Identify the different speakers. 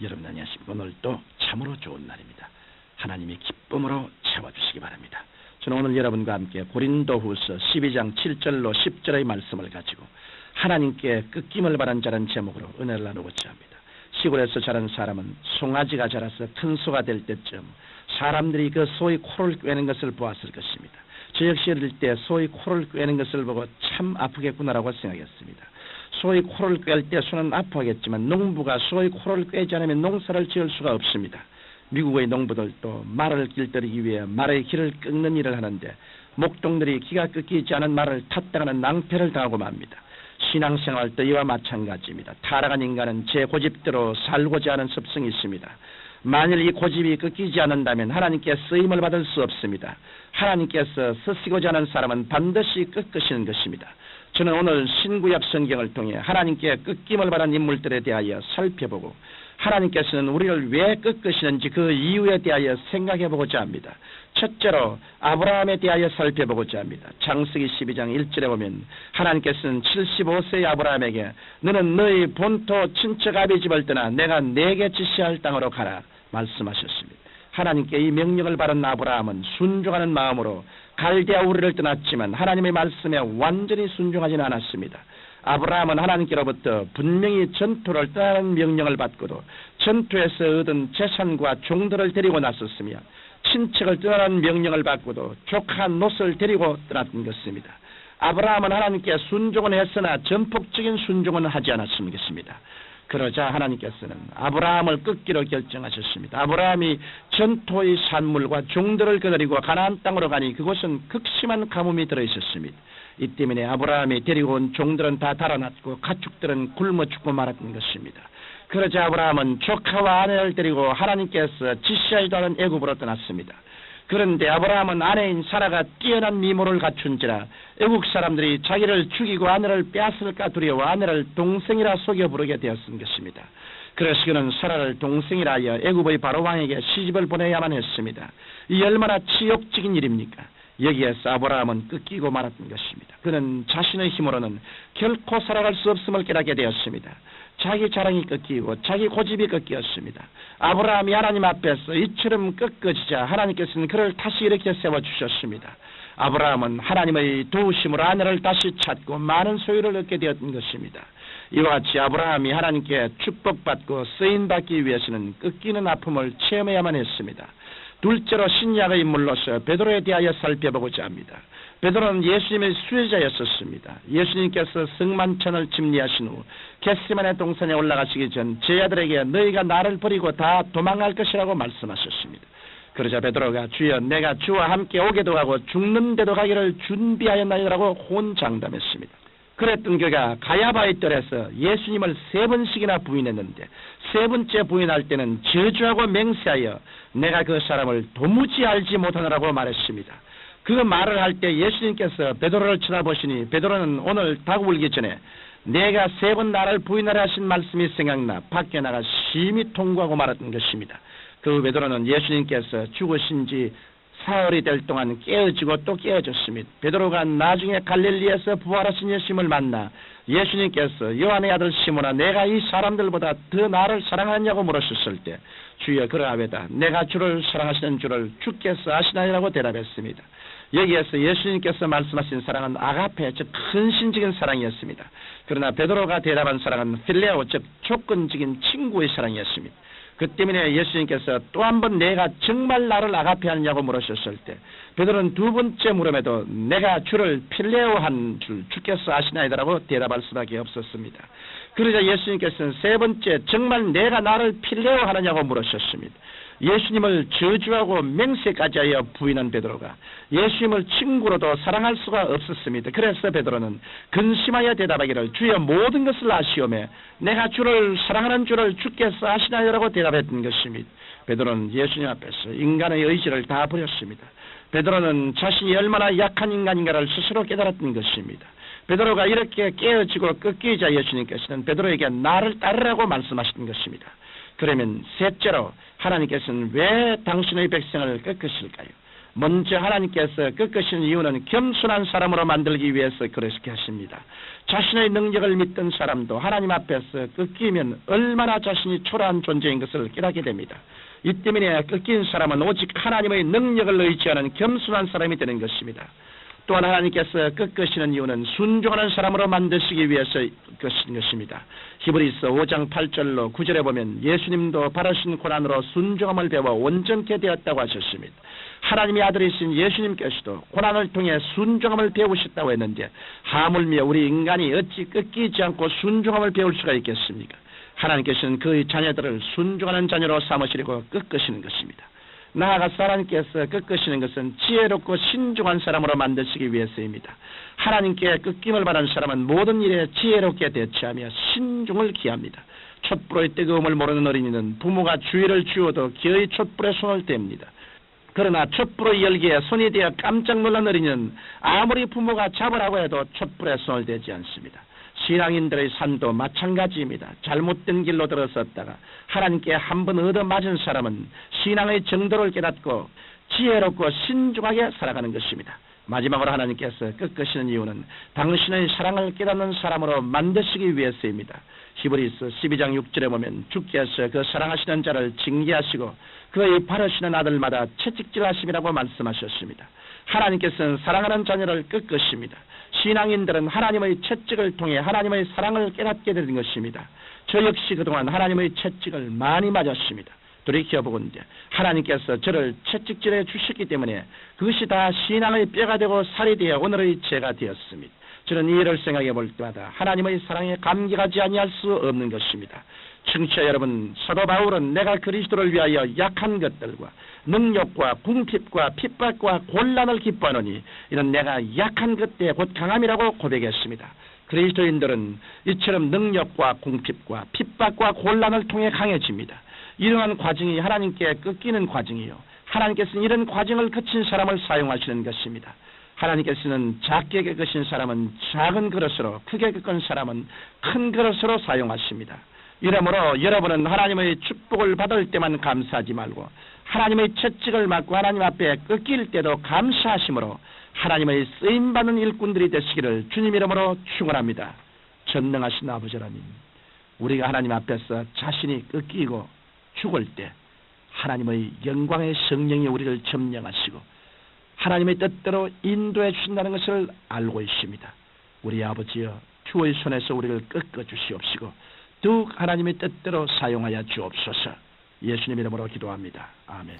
Speaker 1: 여러분 안녕하십니까. 오늘도 참으로 좋은 날입니다. 하나님이 기쁨으로 채워주시기 바랍니다. 저는 오늘 여러분과 함께 고린도후서 12장 7절로 10절의 말씀을 가지고 하나님께 끄김을 바란 자는 제목으로 은혜를 나누고자 합니다. 시골에서 자란 사람은 송아지가 자라서 큰 소가 될 때쯤 사람들이 그 소의 코를 꿰는 것을 보았을 것입니다. 저 역시 어릴 때 소의 코를 꿰는 것을 보고 참 아프겠구나라고 생각했습니다. 소의 코를 꿰을 때 손은 아파하겠지만 농부가 소의 코를 꿰지 않으면 농사를 지을 수가 없습니다. 미국의 농부들도 말을 길들이기 위해 말의 길을 끊는 일을 하는데 목동들이 기가 끊기지 않은 말을 탔다가는 낭패를 당하고 맙니다. 신앙생활도 이와 마찬가지입니다. 타락한 인간은 제 고집대로 살고자 하는 습성이 있습니다. 만일 이 고집이 끊기지 않는다면 하나님께 쓰임을 받을 수 없습니다. 하나님께서 쓰시고자 하는 사람은 반드시 꺾으시는 것입니다. 저는 오늘 신구약 성경을 통해 하나님께 꺾임을 받은 인물들에 대하여 살펴보고 하나님께서는 우리를 왜 꺾으시는지 그 이유에 대하여 생각해 보고자 합니다. 첫째로 아브라함에 대하여 살펴보고자 합니다. 장세기 12장 1절에 보면 하나님께서는 75세의 아브라함에게 너는 너희 본토 친척 아비 집을 떠나 내가 내게 지시할 땅으로 가라 말씀하셨습니다. 하나님께 이 명령을 받은 아브라함은 순종하는 마음으로 갈대아 우리를 떠났지만 하나님의 말씀에 완전히 순종하지는 않았습니다. 아브라함은 하나님께로부터 분명히 전투를 떠나는 명령을 받고도 전투에서 얻은 재산과 종들을 데리고 나섰으며 친척을 떠나는 명령을 받고도 조카 롯을 데리고 떠났던 것입니다. 아브라함은 하나님께 순종은 했으나 전폭적인 순종은 하지 않았습니다. 그러자 하나님께서는 아브라함을 끊기로 결정하셨습니다. 아브라함이 전토의 산물과 종들을 거느리고 가나안 땅으로 가니 그곳은 극심한 가뭄이 들어 있었습니다. 이 때문에 아브라함이 데리고 온 종들은 다 달아났고 가축들은 굶어 죽고 말았던 것입니다. 그러자 아브라함은 조카와 아내를 데리고 하나님께서 지시하지도 않은 애굽으로 떠났습니다. 그런데 아브라함은 아내인 사라가 뛰어난 미모를 갖춘지라 애국 사람들이 자기를 죽이고 아내를 빼앗을까 두려워 아내를 동생이라 속여 부르게 되었은 것입니다. 그래서 그는 사라를 동생이라 하여 애굽의 바로 왕에게 시집을 보내야만 했습니다. 이 얼마나 치욕적인 일입니까? 여기에서 아브라함은 꺾이고 말았던 것입니다. 그는 자신의 힘으로는 결코 살아갈 수 없음을 깨닫게 되었습니다. 자기 자랑이 꺾이고 자기 고집이 꺾였습니다. 아브라함이 하나님 앞에서 이처럼 꺾어지자 하나님께서는 그를 다시 이렇게 세워주셨습니다. 아브라함은 하나님의 도우심으로 아내를 다시 찾고 많은 소유를 얻게 되었던 것입니다. 이와 같이 아브라함이 하나님께 축복받고 쓰임받기 위해서는 꺾이는 아픔을 체험해야만 했습니다. 둘째로 신약의 인물로서 베드로에 대하여 살펴보고자 합니다. 베드로는 예수님의 수혜자였었습니다. 예수님께서 승만천을 침리하신 후 게스만의 동산에 올라가시기 전제 아들에게 너희가 나를 버리고 다 도망갈 것이라고 말씀하셨습니다. 그러자 베드로가 주여 내가 주와 함께 오게도 하고 죽는데도 가기를 준비하였나이라고 혼장담했습니다. 그랬던 그가 가야바의 뜰에서 예수님을 세 번씩이나 부인했는데 세 번째 부인할 때는 저주하고 맹세하여 내가 그 사람을 도무지 알지 못하느라고 말했습니다. 그 말을 할 때 예수님께서 베드로를 쳐다보시니 베드로는 오늘 닭 울기 전에 내가 세 번 나를 부인하라 하신 말씀이 생각나 밖에 나가 심히 통과하고 말았던 것입니다. 그 베드로는 예수님께서 죽으신 지 사흘이 될 동안 깨어지고 또 깨어졌습니다. 베드로가 나중에 갈릴리에서 부활하신 예수님을 만나 예수님께서 요한의 아들 시모나 내가 이 사람들보다 더 나를 사랑하냐고 물으셨을 때 주여 그러하외다 내가 주를 사랑하시는 주를 주께서 아시나이라고 대답했습니다. 여기에서 예수님께서 말씀하신 사랑은 아가페 즉 헌신적인 사랑이었습니다. 그러나 베드로가 대답한 사랑은 필레오 즉 조건적인 친구의 사랑이었습니다. 그 때문에 예수님께서 또 한 번 내가 정말 나를 아가페 하느냐고 물으셨을 때 베드로는 두 번째 물음에도 내가 주를 필레오한 줄 주께서 아시나이다라고 대답할 수밖에 없었습니다. 그러자 예수님께서는 세 번째 정말 내가 나를 필레오하느냐고 물으셨습니다. 예수님을 저주하고 맹세까지 하여 부인한 베드로가 예수님을 친구로도 사랑할 수가 없었습니다. 그래서 베드로는 근심하여 대답하기를 주여 모든 것을 아시오매 내가 주를 사랑하는 주를 주께서 아시나요라고 대답했던 것입니다. 베드로는 예수님 앞에서 인간의 의지를 다 버렸습니다. 베드로는 자신이 얼마나 약한 인간인가를 스스로 깨달았던 것입니다. 베드로가 이렇게 깨어지고 꺾이자 예수님께서는 베드로에게 나를 따르라고 말씀하신 것입니다. 그러면 셋째로 하나님께서는 왜 당신의 백성을 꺾으실까요? 먼저 하나님께서 꺾으신 이유는 겸손한 사람으로 만들기 위해서 그렇게 하십니다. 자신의 능력을 믿던 사람도 하나님 앞에서 꺾이면 얼마나 자신이 초라한 존재인 것을 깨닫게 됩니다. 이 때문에 꺾인 사람은 오직 하나님의 능력을 의지하는 겸손한 사람이 되는 것입니다. 또한 하나님께서 꺾으시는 이유는 순종하는 사람으로 만드시기 위해서 꺾으신 것입니다. 히브리서 5장 8절로 9절에 보면 예수님도 바르신 고난으로 순종함을 배워 온전케 되었다고 하셨습니다. 하나님의 아들이신 예수님께서도 고난을 통해 순종함을 배우셨다고 했는데 하물며 우리 인간이 어찌 꺾이지 않고 순종함을 배울 수가 있겠습니까? 하나님께서는 그의 자녀들을 순종하는 자녀로 삼으시려고 꺾으시는 것입니다. 나아가서 하나님께서 꺾으시는 것은 지혜롭고 신중한 사람으로 만드시기 위해서입니다. 하나님께 꺾임을 받은 사람은 모든 일에 지혜롭게 대처하며 신중을 기합니다. 촛불의 뜨거움을 모르는 어린이는 부모가 주의를 주어도 기어이 촛불에 손을 댑니다. 그러나 촛불의 열기에 손이 되어 깜짝 놀란 어린이는 아무리 부모가 잡으라고 해도 촛불에 손을 대지 않습니다. 신앙인들의 삶도 마찬가지입니다. 잘못된 길로 들어섰다가 하나님께 한 번 얻어맞은 사람은 신앙의 정도를 깨닫고 지혜롭고 신중하게 살아가는 것입니다. 마지막으로 하나님께서 꺾으시는 이유는 당신의 사랑을 깨닫는 사람으로 만드시기 위해서입니다. 히브리스 12장 6절에 보면 주께서 그 사랑하시는 자를 징계하시고 그의 바르시는 아들마다 채찍질하심이라고 말씀하셨습니다. 하나님께서는 사랑하는 자녀를 꺾으십니다. 신앙인들은 하나님의 채찍을 통해 하나님의 사랑을 깨닫게 되는 것입니다. 저 역시 그동안 하나님의 채찍을 많이 맞았습니다. 돌이켜보건대 하나님께서 저를 채찍질해 주셨기 때문에 그것이 다 신앙의 뼈가 되고 살이 되어 오늘의 죄가 되었습니다. 저는 이 일을 생각해 볼 때마다 하나님의 사랑에 감격하지 아니할 수 없는 것입니다. 청취자 여러분, 사도 바울은 내가 그리스도를 위하여 약한 것들과 능력과 궁핍과 핍박과 곤란을 기뻐하노니 이는 내가 약한 것 때에 곧 강함이라고 고백했습니다. 그리스도인들은 이처럼 능력과 궁핍과 핍박과 곤란을 통해 강해집니다. 이러한 과정이 하나님께 꺾이는 과정이요. 하나님께서는 이런 과정을 거친 사람을 사용하시는 것입니다. 하나님께서는 작게 겪으신 사람은 작은 그릇으로 크게 겪은 사람은 큰 그릇으로 사용하십니다. 이러므로 여러분은 하나님의 축복을 받을 때만 감사하지 말고 하나님의 채찍을 맞고 하나님 앞에 꺾일 때도 감사하심으로 하나님의 쓰임받는 일꾼들이 되시기를 주님 이름으로 축원합니다. 전능하신 아버지 하나님 우리가 하나님 앞에서 자신이 꺾이고 죽을 때 하나님의 영광의 성령이 우리를 점령하시고 하나님의 뜻대로 인도해 주신다는 것을 알고 있습니다. 우리 아버지여 주의 손에서 우리를 꺾어 주시옵시고 또 하나님의 뜻대로 사용하여 주옵소서. 예수님 이름으로 기도합니다. 아멘.